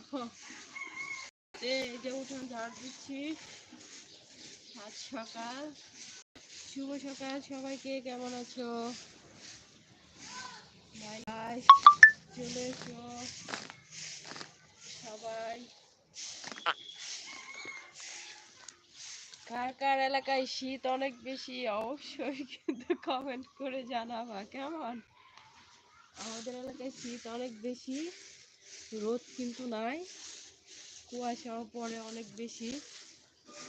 যে ঝাড় দিচ্ছি। আজ সকাল। শুভ সকাল, সবাইকে কেমন আছো? চলে এসো। সবাই। কার কার এলাকায় শীত অনেক বেশি, অবশ্যই কিন্তু কমেন্ট করে জানাবা, কেমন? আমাদের এলাকায় শীত অনেক বেশি। রোদ কিন্তু নাই। কুয়াশাও পড়ে অনেক বেশি।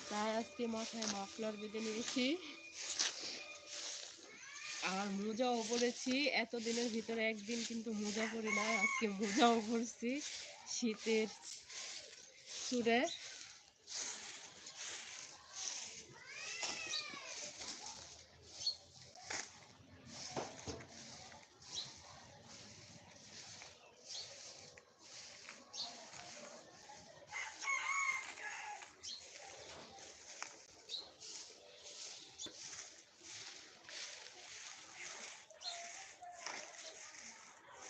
তাই আজকে মাথায় মাফলার বেঁধে নিয়েছি। আর মোজাও পরেছি। এতদিনের ভিতরে একদিন কিন্তু মোজা পরি নাই, আজকে মোজাও পরছি। শীতের সুরে।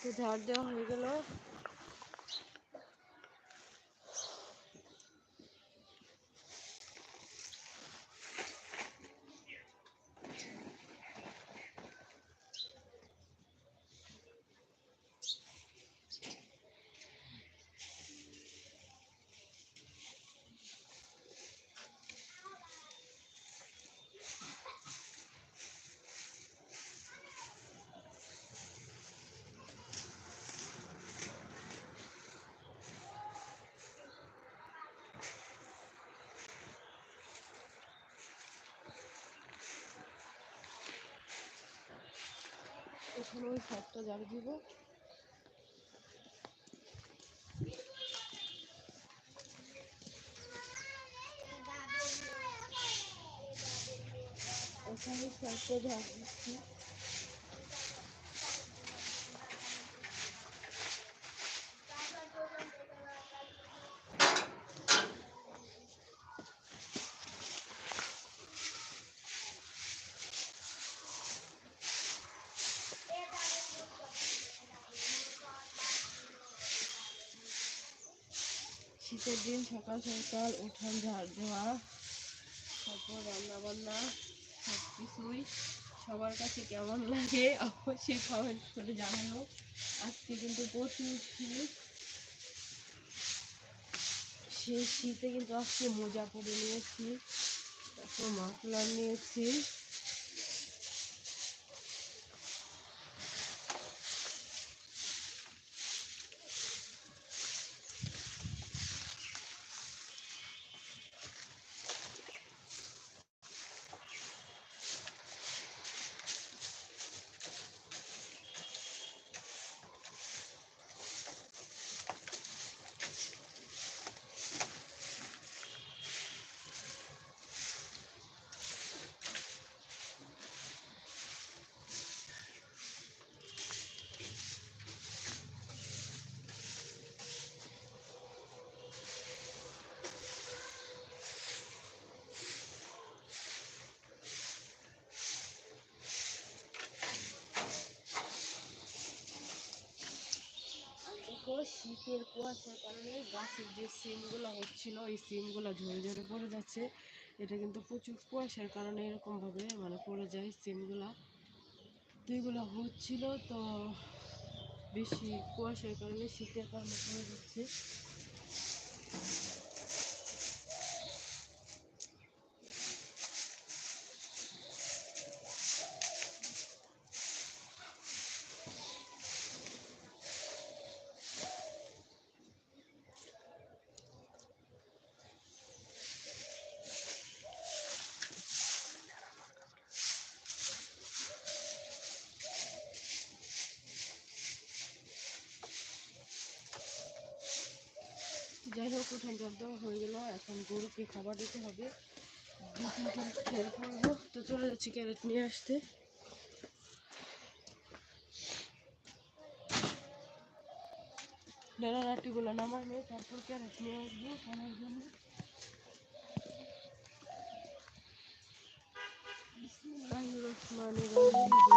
তো ঝাড় দেওয়া হয়ে গেল। এখানে ওই ফ্যাটটা জাল দিব। ওখানে ফ্যাটটা জাল দিচ্ছি। শীতের দিন সকাল সকাল উঠান, ঝাড় দেওয়া, তারপর রান্না বান্না সব কিছুই সবার কাছে কেমন লাগে অবশ্যই কমেন্ট করে জানানো আজকে কিন্তু প্রচুর শীত। সেই শীতে কিন্তু আজকে মোজা পরে নিয়েছি, তারপর মাফলার নিয়েছি। শীতের কুয়াশার কারণে গাছের যে সিমগুলো হচ্ছিল, এই সিমগুলো ঝরে ঝরে পড়ে যাচ্ছে। এটা কিন্তু প্রচুর কুয়াশার কারণে এরকমভাবে মানে পড়ে যায় সিমগুলো। তো এগুলো হচ্ছিল তো বেশি কুয়াশার কারণে শীতের কারণে পড়ে যাচ্ছে। যাই হোক, উঠান দেওয়া হয়ে গেল। এখন গরুকে খাবার দিতে হবে? তো চলে যাচ্ছি ক্যারেট নিয়ে আসতে। ডালা রাটিগুলো নামাই নিয়ে তারপর ক্যারেট নিয়ে আসব খাওয়ার জন্য।